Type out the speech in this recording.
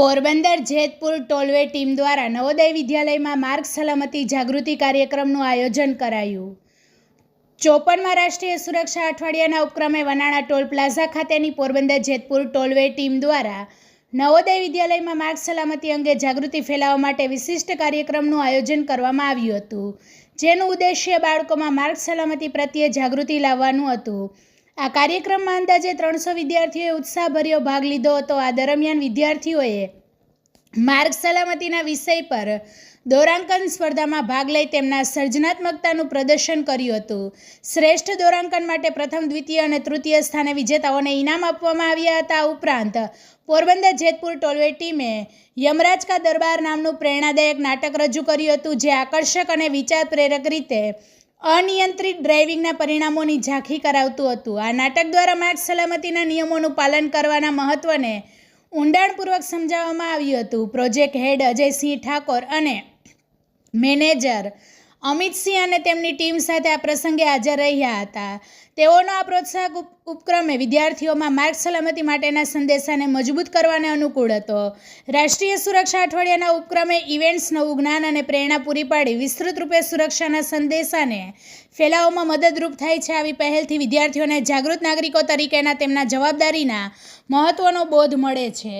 Porbandar Jetpur tollway team દ્વારા નવોદય વિદ્યાલયમાં માર્ગ સલામતી જાગૃતિ કાર્યક્રમનું આયોજન કરાયું. ચોપનમાં રાષ્ટ્રીય સુરક્ષા અઠવાડિયાના ઉપક્રમે વનાણા ટોલ પ્લાઝા ખાતેની પોરબંદર જેતપુર ટોલવે ટીમ દ્વારા નવોદય વિદ્યાલયમાં માર્ગ સલામતી અંગે જાગૃતિ ફેલાવવા માટે વિશિષ્ટ કાર્યક્રમનું આયોજન કરવામાં આવ્યું હતું, જેનું ઉદ્દેશ્ય બાળકોમાં માર્ગ સલામતી પ્રત્યે જાગૃતિ લાવવાનું હતું. આ કાર્યક્રમમાં અંદાજે ત્રણસો વિદ્યાર્થીઓએ ઉત્સાહભર્યો ભાગ લીધો હતો. આ દરમિયાન વિદ્યાર્થીઓએ માર્ગ સલામતીના વિષય પર દોરાંકન સ્પર્ધામાં ભાગ લઈ તેમના સર્જનાત્મકતાનું પ્રદર્શન કર્યું હતું. શ્રેષ્ઠ દોરાંકન માટે પ્રથમ, દ્વિતીય અને તૃતીય સ્થાને વિજેતાઓને ઇનામ આપવામાં આવ્યા હતા. ઉપરાંત પોરબંદર, જેતપુર ટોલવે ટીમે યમરાજ કા દરબાર નામનું પ્રેરણાદાયક નાટક રજૂ કર્યું હતું, જે આકર્ષક અને વિચાર પ્રેરક રીતે અનિયંત્રિત ડ્રાઇવિંગના પરિણામોની ઝાંખી કરાવતું હતું. આ નાટક દ્વારા માર્ગ સલામતીના નિયમોનું પાલન કરવાના મહત્ત્વને ઊંડાણપૂર્વક સમજાવવામાં આવ્યું હતું. પ્રોજેક્ટ હેડ અજયસિંહ ઠાકોર અને મેનેજર અમિતસિંહ અને તેમની ટીમ સાથે આ પ્રસંગે હાજર રહ્યા હતા. તેઓનો આ પ્રોત્સાહક ઉપક્રમે વિદ્યાર્થીઓમાં માર્ગ સલામતી માટેના સંદેશાને મજબૂત કરવાને અનુકૂળ હતો. રાષ્ટ્રીય સુરક્ષા અઠવાડિયાના ઉપક્રમે ઇવેન્ટ્સ, નવું જ્ઞાન અને પ્રેરણા પૂરી પાડી વિસ્તૃત રૂપે સુરક્ષાના સંદેશાને ફેલાવવામાં મદદરૂપ થાય છે આવી પહેલથી વિદ્યાર્થીઓને જાગૃત નાગરિકો તરીકેના તેમના જવાબદારીના મહત્ત્વનો બોધ મળે છે.